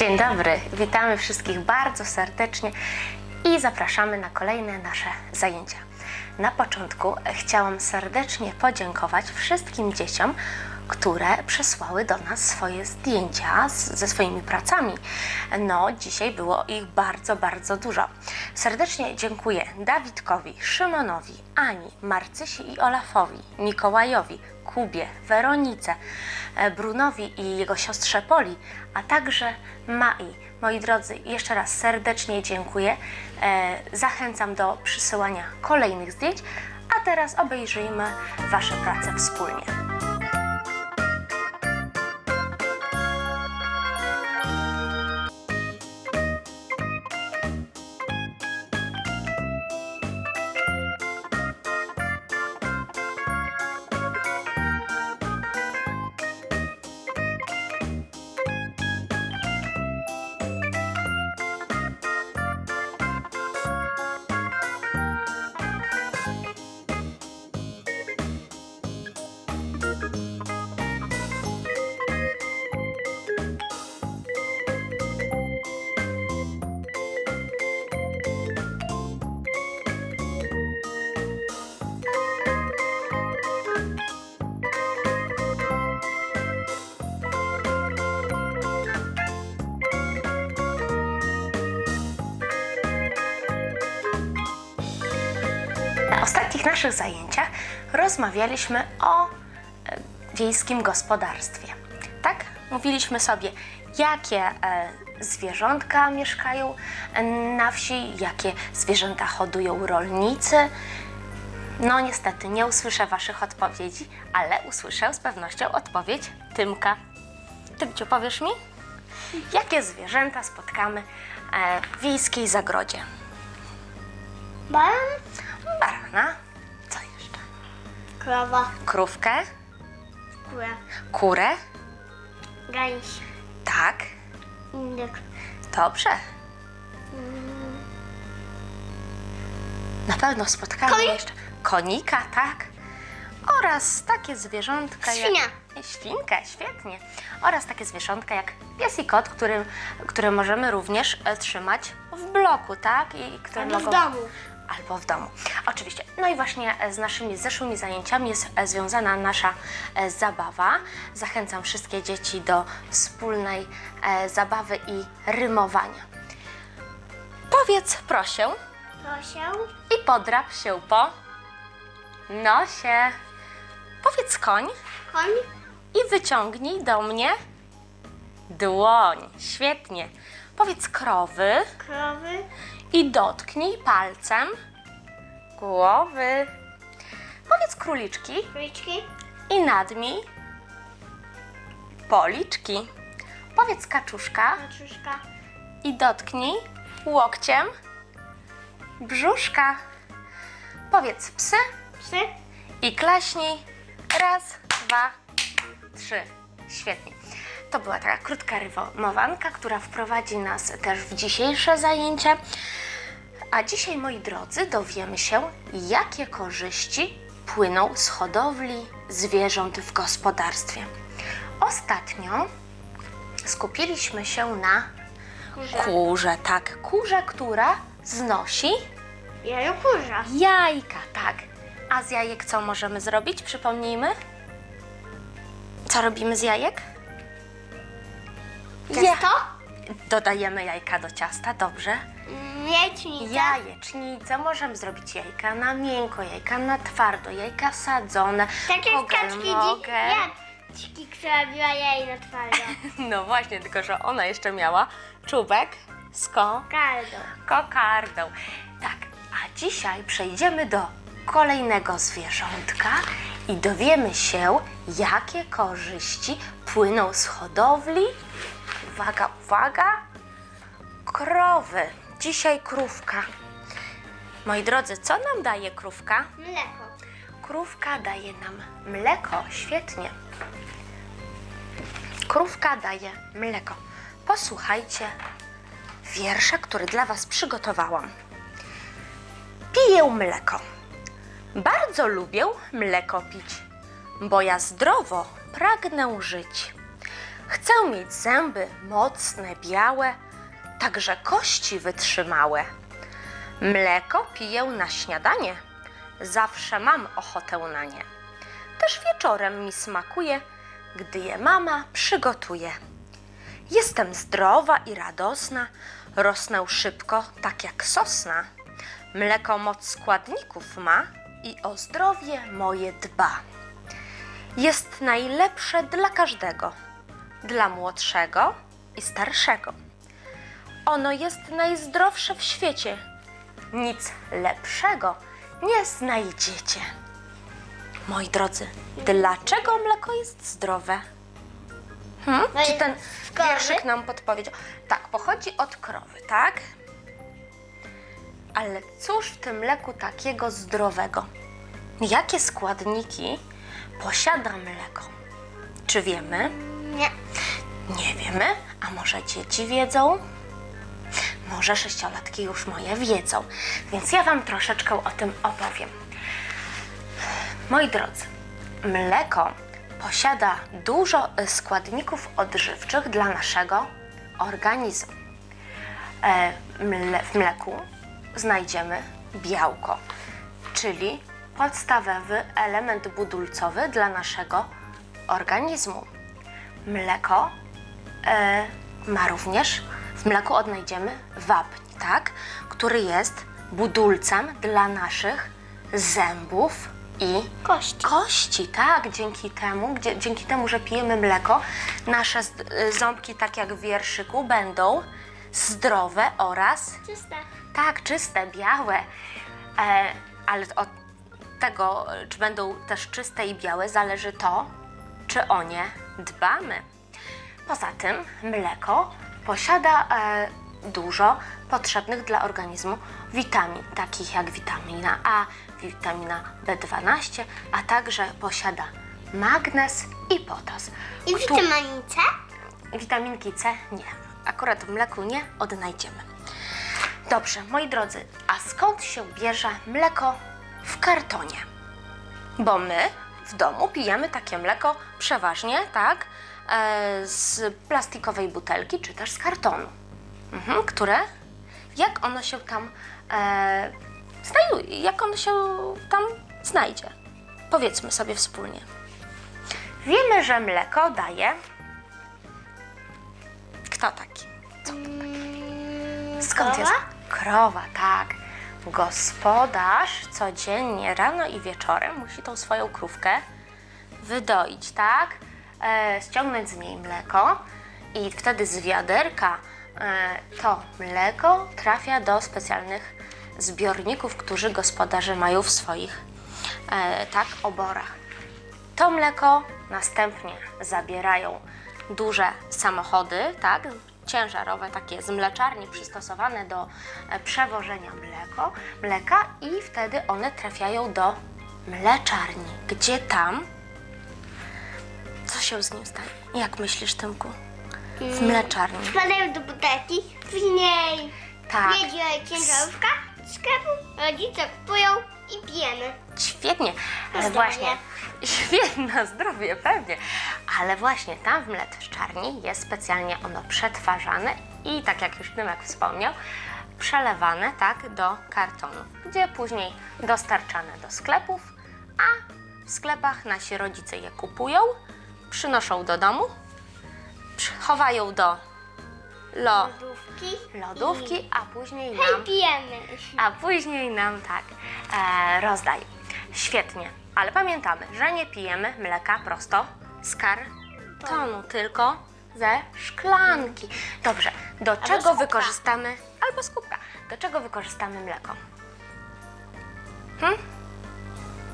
Dzień dobry, witamy wszystkich bardzo serdecznie i zapraszamy na kolejne nasze zajęcia. Na początku chciałam serdecznie podziękować wszystkim dzieciom, które przesłały do nas swoje zdjęcia z, ze swoimi pracami. No, dzisiaj było ich bardzo, bardzo dużo. Serdecznie dziękuję Dawidkowi, Szymonowi, Ani, Marcysi i Olafowi, Mikołajowi, Kubie, Weronice, e, Brunowi i jego siostrze Poli, a także Mai. Moi drodzy, jeszcze raz serdecznie dziękuję. E, Zachęcam do przysyłania kolejnych zdjęć, a teraz obejrzyjmy Wasze prace wspólnie. Ostatnich naszych zajęciach rozmawialiśmy o e, wiejskim gospodarstwie. Tak? Mówiliśmy sobie, jakie e, zwierzątka mieszkają na wsi, jakie zwierzęta hodują rolnicy. No niestety nie usłyszę Waszych odpowiedzi, ale usłyszę z pewnością odpowiedź Tymka. Tymciu, powiesz mi, jakie zwierzęta spotkamy e, w wiejskiej zagrodzie? Baran, Barana. Krowa, Krówkę, kura, kurę. gęś, Tak, indyk, dobrze. Na pewno spotkamy jeszcze konika, tak? Oraz takie zwierzątka Świnia. jak... Świnkę, świetnie. Oraz takie zwierzątka jak pies i kot, które możemy również e, trzymać w bloku, tak? I które albo w mogą... domu. Albo w domu. Oczywiście. No i właśnie e, z naszymi zeszłymi zajęciami jest e, związana nasza e, zabawa. Zachęcam wszystkie dzieci do wspólnej zabawy i rymowania. Powiedz proszę Proszę, i podrap się po nosie. Powiedz koń koń, i wyciągnij do mnie dłoń. Świetnie. Powiedz krowy krowy, i dotknij palcem głowy. Powiedz króliczki króliczki, i nadmij policzki. Powiedz kaczuszka kaczuszka, i dotknij łokciem brzuszka. Powiedz psy psy, i klaśnij. Raz, dwa, trzy. Świetnie. To była taka krótka rymowanka, która wprowadzi nas też w dzisiejsze zajęcie. A dzisiaj, moi drodzy, dowiemy się, jakie korzyści płyną z hodowli zwierząt w gospodarstwie. Ostatnio skupiliśmy się na kurza, kurze, tak, kurze, która znosi jajo kurza, Jajka, tak. A z jajek co możemy zrobić? Przypomnijmy. Co robimy z jajek? Ciasto, Dodajemy jajka do ciasta, dobrze. jajecznica, Jajecznicę, możemy zrobić jajka na miękko, jajka na twardo, jajka sadzone. takie skaczki, mogę. jadźki, która biła jaj na twardo, No właśnie, tylko że ona jeszcze miała czubek z ko kaldo, kokardą. Tak, a dzisiaj przejdziemy do kolejnego zwierzątka i dowiemy się, jakie korzyści płyną z hodowli. Uwaga, uwaga, krowy. Dzisiaj krówka. Moi drodzy, co nam daje krówka? mleko, Krówka daje nam mleko, świetnie. Krówka daje mleko. Posłuchajcie wiersza, który dla Was przygotowałam. Piję mleko. Bardzo lubię mleko pić, bo ja zdrowo pragnę żyć. Chcę mieć zęby mocne, białe, także kości wytrzymałe. Mleko piję na śniadanie, zawsze mam ochotę na nie. Też wieczorem mi smakuje, gdy je mama przygotuje. Jestem zdrowa i radosna, rosnę szybko, tak jak sosna. Mleko moc składników ma i o zdrowie moje dba. Jest najlepsze dla każdego, dla młodszego i starszego. Ono jest najzdrowsze w świecie. Nic lepszego nie znajdziecie. Moi drodzy, dlaczego mleko jest zdrowe? Hmm? No Czy ten krowy? wierszyk nam podpowiedział? Tak, pochodzi od krowy, tak? Ale cóż w tym mleku takiego zdrowego? Jakie składniki posiada mleko? Czy wiemy? Nie. Nie wiemy, a może dzieci wiedzą? Może sześciolatki już moje wiedzą, więc ja Wam troszeczkę o tym opowiem. Moi drodzy, mleko posiada dużo e, składników odżywczych dla naszego organizmu. E, w mleku znajdziemy białko, czyli podstawowy element budulcowy dla naszego organizmu. Mleko e, ma również, w mleku odnajdziemy wapń, tak? który jest budulcem dla naszych zębów i Kości. kości, tak, dzięki temu, gdzie, dzięki temu, że pijemy mleko, nasze z- y, ząbki, tak jak w wierszyku, będą zdrowe oraz Czyste. tak, czyste, białe. E, ale od tego, czy będą też czyste i białe, zależy to, czy o nie dbamy. Poza tym mleko posiada e, dużo potrzebnych dla organizmu witamin, takich jak witamina A, witamina B12, a także posiada magnez i potas. I Któ- witamin C? Witaminki C nie. Akurat w mleku nie odnajdziemy. Dobrze, moi drodzy, a skąd się bierze mleko w kartonie? Bo my w domu pijemy takie mleko przeważnie, tak, e, z plastikowej butelki czy też z kartonu, mhm, które, jak ono się tam e, znajduje, jak ono się tam znajdzie? Powiedzmy sobie wspólnie. Wiemy, że mleko daje. Kto taki? Mm, Skąd krowa? jest? Krowa, tak. Gospodarz codziennie, rano i wieczorem musi tą swoją krówkę wydoić, tak? E, ściągnąć z niej mleko i wtedy z wiaderka e, to mleko trafia do specjalnych zbiorników, którzy gospodarze mają w swoich e, tak oborach. To mleko następnie zabierają duże samochody, tak, ciężarowe, takie z mleczarni przystosowane do e, przewożenia mleko, mleka i wtedy one trafiają do mleczarni, gdzie tam co się z nim stanie? Jak myślisz, Tymku? W mleczarni. Wkładają do butelki, później Tak. jedzie ciężarówka z sklepu, rodzice kupują i pijemy. Świetnie, ale zdrowie. właśnie. Świetnie, na zdrowie, pewnie. Ale właśnie tam w mleczarni jest specjalnie ono przetwarzane i tak jak już Tymek wspomniał, przelewane tak do kartonu, gdzie później dostarczane do sklepów, a w sklepach nasi rodzice je kupują, przynoszą do domu, chowają do lo, Lodówki. lodówki, a później I... nam Hej, pijemy. a później nam tak e, rozdają. Świetnie, ale pamiętamy, że nie pijemy mleka prosto z kartonu, tylko ze szklanki. Dobrze, do czego z kubka. wykorzystamy, albo z kubka, do czego wykorzystamy mleko? Hmm?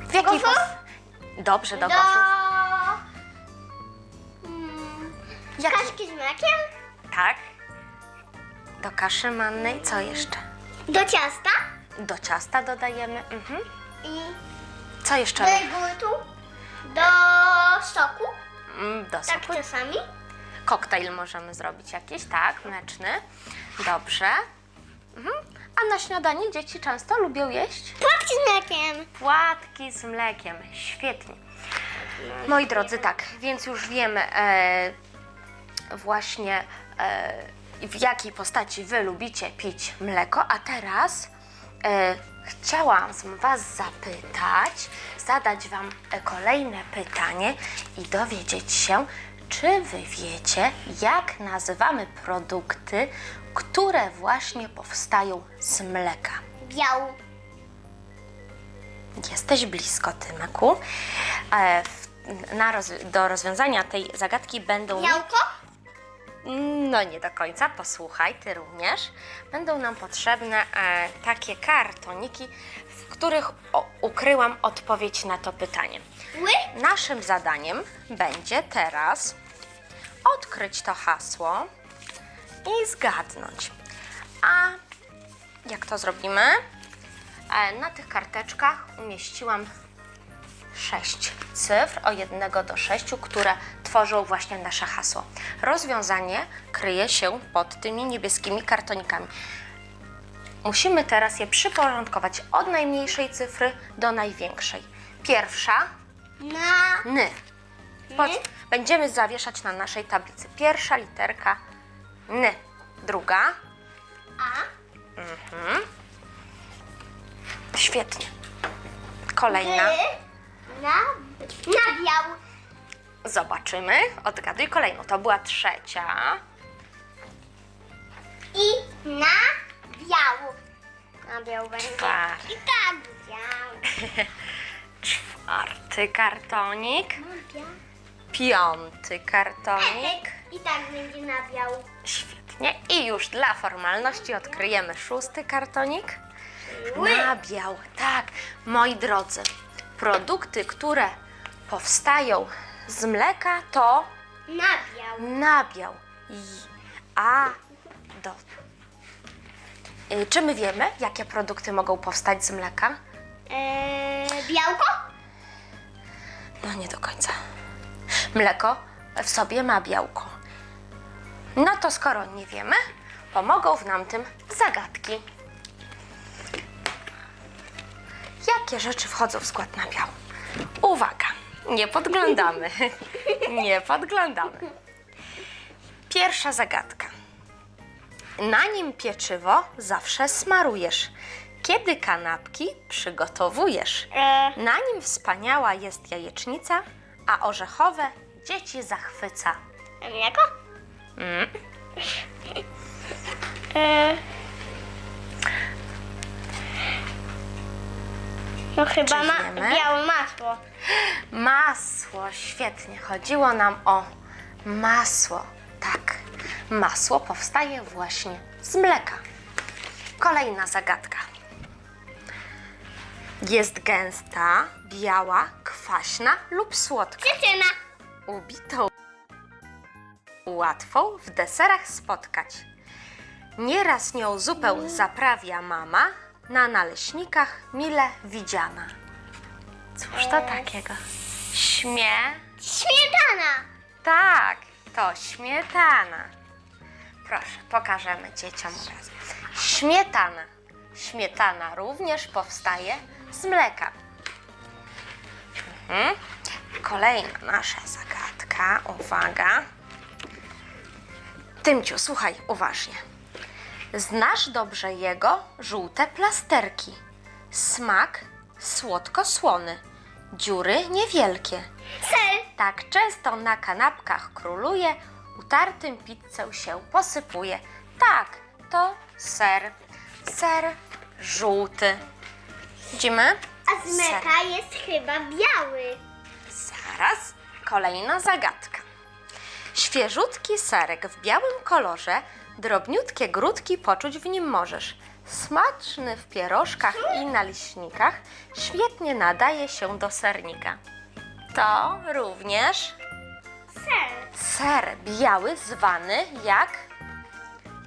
W jakiej gofrów? pos- Dobrze, do Do... gofrów. Mm, Jaki? Kaszki z mlekiem? Tak. Do kaszy mannej, co jeszcze? Do ciasta Do ciasta dodajemy. Mhm. i Co jeszcze? do jogurtu, do soku, Mm, Do tak soku. czasami. Koktajl możemy zrobić jakiś, tak, mleczny. Dobrze. Mhm. A na śniadanie dzieci często lubią jeść Płatki z mlekiem. płatki z mlekiem. Świetnie. Moi drodzy, tak, więc już wiemy, e, właśnie e, w jakiej postaci Wy lubicie pić mleko, a teraz e, chciałam Was zapytać, zadać Wam kolejne pytanie i dowiedzieć się, czy Wy wiecie, jak nazywamy produkty, które właśnie powstają z mleka. Biał. Jesteś blisko, Tymeku. E, w, na roz, do rozwiązania tej zagadki będą mi Białko? No nie do końca, posłuchaj, ty również. Będą nam potrzebne e, takie kartoniki, w których o, ukryłam odpowiedź na to pytanie. Naszym zadaniem będzie teraz odkryć to hasło i zgadnąć. A jak to zrobimy? E, na tych karteczkach umieściłam sześć cyfr od 1 do 6, które tworzą właśnie nasze hasło. Rozwiązanie kryje się pod tymi niebieskimi kartonikami. Musimy teraz je przyporządkować od najmniejszej cyfry do największej. Pierwsza Na. Ny. Pod, będziemy zawieszać na naszej tablicy. Pierwsza literka Ny. Druga. A. Świetnie. Kolejna. Na. Na biał. Zobaczymy. Odgaduj kolejną. To była trzecia. I na biał. Na będzie. Tak. I tak. Czwarty kartonik. Na. Piąty kartonik. I tak będzie na. Świetnie. I już dla formalności odkryjemy szósty kartonik. Nabiał. Tak, moi drodzy. Produkty, które powstają z mleka to Na biał. nabiał. I, a do. Y, Czy my wiemy, jakie produkty mogą powstać z mleka? Eee, białko? No nie do końca. Mleko w sobie ma białko. No to skoro nie wiemy, pomogą w nam tym zagadki. Jakie rzeczy wchodzą w skład nabiału? Uwaga, nie podglądamy. nie podglądamy. Pierwsza zagadka. Na nim pieczywo zawsze smarujesz. Kiedy kanapki przygotowujesz? Eee, Na nim wspaniała jest jajecznica, a orzechowe dzieci zachwyca. mleko? Mm. Eee, no chyba ma białe masło. Masło, świetnie. Chodziło nam o masło. Tak, masło powstaje właśnie z mleka. Kolejna zagadka. Jest gęsta, biała, kwaśna lub słodka. Cytryna. ubitą łatwą w deserach spotkać. Nieraz nią zupę zaprawia mama, na naleśnikach mile widziana. Cóż to takiego? Śmie? Śmietana. Tak, to śmietana. Proszę, pokażemy dzieciom raz. Śmietana. Śmietana również powstaje z mleka. Mhm. Kolejna nasza zagadka. Uwaga. Tymciu, słuchaj uważnie. Znasz dobrze jego żółte plasterki. Smak słodko-słony. Dziury niewielkie. Ser. Tak często na kanapkach króluje, utartym pizzę się posypuje. Tak, to ser. Ser żółty. Widzimy? A z mleka jest chyba biały. Zaraz, kolejna zagadka. Świeżutki serek w białym kolorze, drobniutkie grudki poczuć w nim możesz. Smaczny w pierożkach i naleśnikach, świetnie nadaje się do sernika. To również Ser. ser biały zwany jak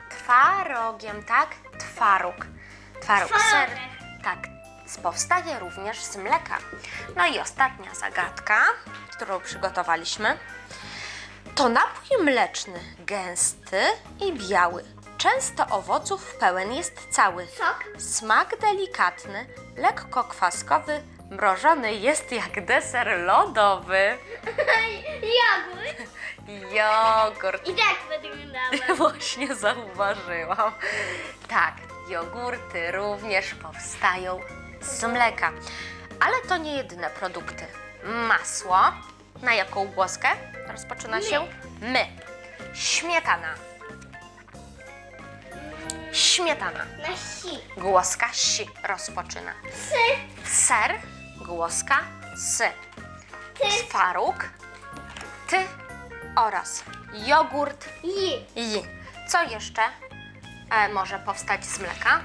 twarogiem, tak? Twaróg. Twaróg. Ser, Twarożek. tak, z- powstaje również z mleka. No i ostatnia zagadka, którą przygotowaliśmy. To napój mleczny, gęsty i biały. Często owoców pełen jest cały. Sok. Smak delikatny, lekko kwaskowy, Mrożony jest jak deser lodowy. Jogurt. Jogurt. I tak wyglądała. Właśnie zauważyłam. Tak, jogurty również powstają z mleka. Ale to nie jedyne produkty. Masło. Na jaką głoskę rozpoczyna się? My. Śmietana. Śmietana. Na si. Głoska si rozpoczyna. Sy. Ser. Głoska sy. Ty. Twaróg. Ty oraz jogurt I. i co jeszcze e, może powstać z mleka?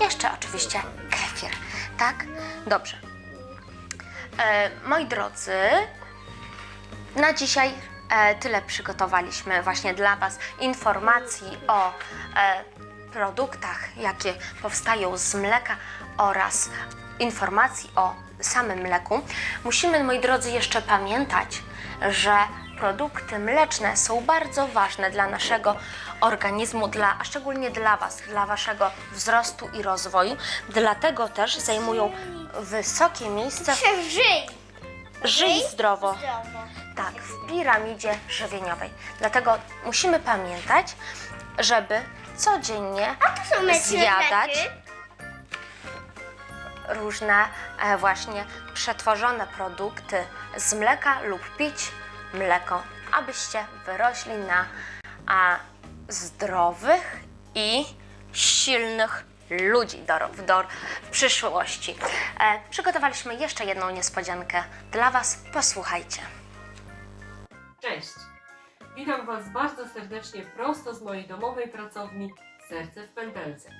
Jeszcze oczywiście kefir, tak? Dobrze. E, moi drodzy, na dzisiaj e, tyle przygotowaliśmy właśnie dla Was informacji o e, produktach, jakie powstają z mleka oraz informacji o samym mleku. Musimy, moi drodzy, jeszcze pamiętać, że produkty mleczne są bardzo ważne dla naszego organizmu, dla, a szczególnie dla Was, dla Waszego wzrostu i rozwoju. Dlatego też zajmują wysokie miejsce żyj. Żyj zdrowo. Zdrowo. tak, w piramidzie żywieniowej. Dlatego musimy pamiętać, żeby codziennie zjadać różne e, właśnie przetworzone produkty z mleka lub pić mleko, abyście wyrośli na a, zdrowych i silnych ludzi do, do, w przyszłości. E, przygotowaliśmy jeszcze jedną niespodziankę dla Was. Posłuchajcie. Cześć! Witam Was bardzo serdecznie prosto z mojej domowej pracowni Serce w Pętelce.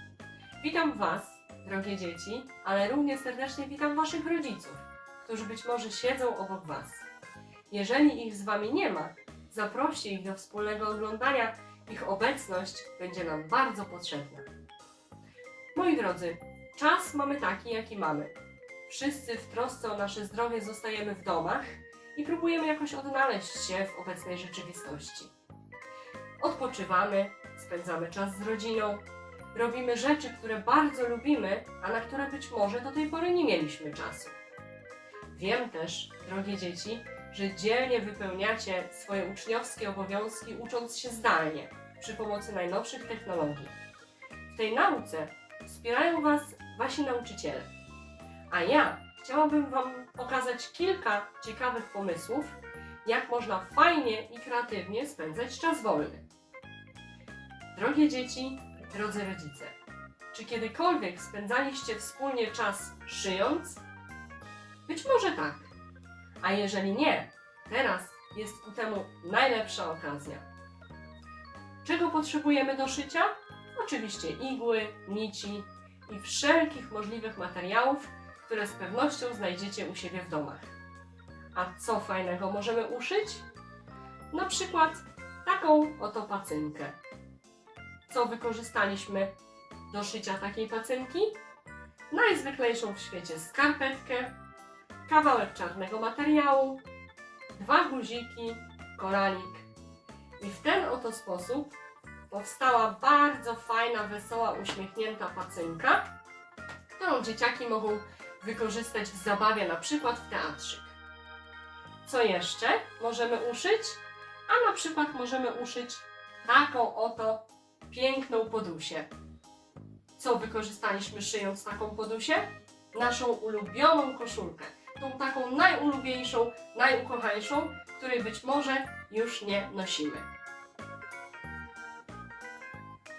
Witam Was, drogie dzieci, ale równie serdecznie witam Waszych rodziców, którzy być może siedzą obok Was. Jeżeli ich z Wami nie ma, zaproście ich do wspólnego oglądania. Ich obecność będzie nam bardzo potrzebna. Moi drodzy, czas mamy taki, jaki mamy. Wszyscy w trosce o nasze zdrowie zostajemy w domach i próbujemy jakoś odnaleźć się w obecnej rzeczywistości. Odpoczywamy, spędzamy czas z rodziną, robimy rzeczy, które bardzo lubimy, a na które być może do tej pory nie mieliśmy czasu. Wiem też, drogie dzieci, że dzielnie wypełniacie swoje uczniowskie obowiązki, ucząc się zdalnie przy pomocy najnowszych technologii. W tej nauce wspierają Was Wasi nauczyciele. A ja chciałabym Wam pokazać kilka ciekawych pomysłów, jak można fajnie i kreatywnie spędzać czas wolny. Drogie dzieci, drodzy rodzice, czy kiedykolwiek spędzaliście wspólnie czas szyjąc? Być może tak. A jeżeli nie, teraz jest ku temu najlepsza okazja. Czego potrzebujemy do szycia? Oczywiście igły, nici i wszelkich możliwych materiałów, które z pewnością znajdziecie u siebie w domach. A co fajnego możemy uszyć? Na przykład taką oto pacynkę. Co wykorzystaliśmy do szycia takiej pacynki? Najzwyklejszą w świecie skarpetkę, kawałek czarnego materiału, dwa guziki, koralik. I w ten oto sposób powstała bardzo fajna, wesoła, uśmiechnięta pacynka, którą dzieciaki mogą wykorzystać w zabawie, na przykład w teatrzyk. Co jeszcze możemy uszyć? A na przykład możemy uszyć taką oto piękną podusię. Co wykorzystaliśmy szyjąc taką podusię? Naszą ulubioną koszulkę. Tą taką najulubieńszą, najukochańszą, której być może już nie nosimy.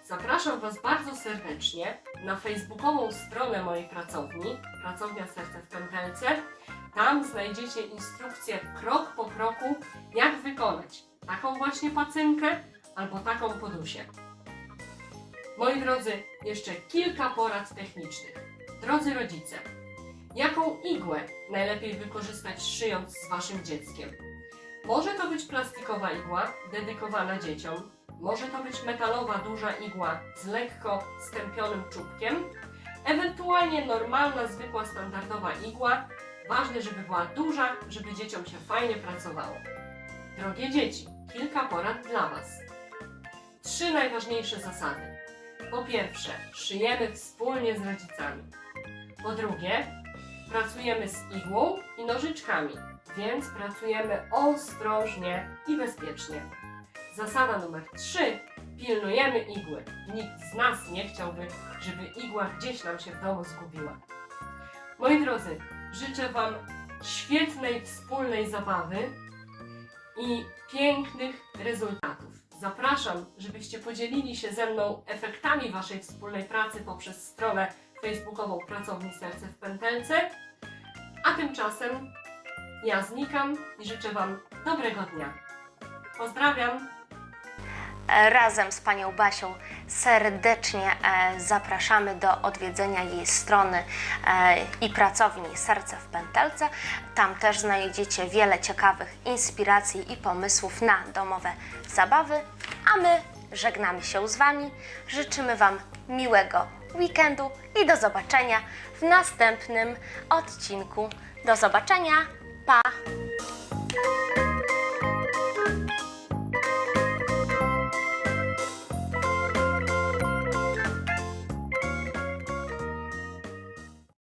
Zapraszam Was bardzo serdecznie na facebookową stronę mojej pracowni, Pracownia Serce w Pętelce. Tam znajdziecie instrukcję krok po kroku, jak wykonać taką właśnie pacynkę albo taką podusię. Moi drodzy, jeszcze kilka porad technicznych. Drodzy rodzice, jaką igłę najlepiej wykorzystać szyjąc z Waszym dzieckiem? Może to być plastikowa igła dedykowana dzieciom, może to być metalowa duża igła z lekko stępionym czubkiem, ewentualnie normalna, zwykła, standardowa igła. Ważne, żeby była duża, żeby dzieciom się fajnie pracowało. Drogie dzieci, kilka porad dla Was. Trzy najważniejsze zasady. Po pierwsze, szyjemy wspólnie z rodzicami. Po drugie, pracujemy z igłą i nożyczkami, więc pracujemy ostrożnie i bezpiecznie. Zasada numer 3. Pilnujemy igły. Nikt z nas nie chciałby, żeby igła gdzieś nam się w domu zgubiła. Moi drodzy, życzę Wam świetnej wspólnej zabawy i pięknych rezultatów. Zapraszam, żebyście podzielili się ze mną efektami Waszej wspólnej pracy poprzez stronę facebookową Pracowni Serce w Pętelce. A tymczasem ja znikam i życzę Wam dobrego dnia. Pozdrawiam! E, Razem z panią Basią serdecznie e, zapraszamy do odwiedzenia jej strony e, i pracowni Serce w Pętelce. Tam też znajdziecie wiele ciekawych inspiracji i pomysłów na domowe zabawy. A my żegnamy się z Wami. Życzymy Wam miłego weekendu i do zobaczenia w następnym odcinku. Do zobaczenia, pa!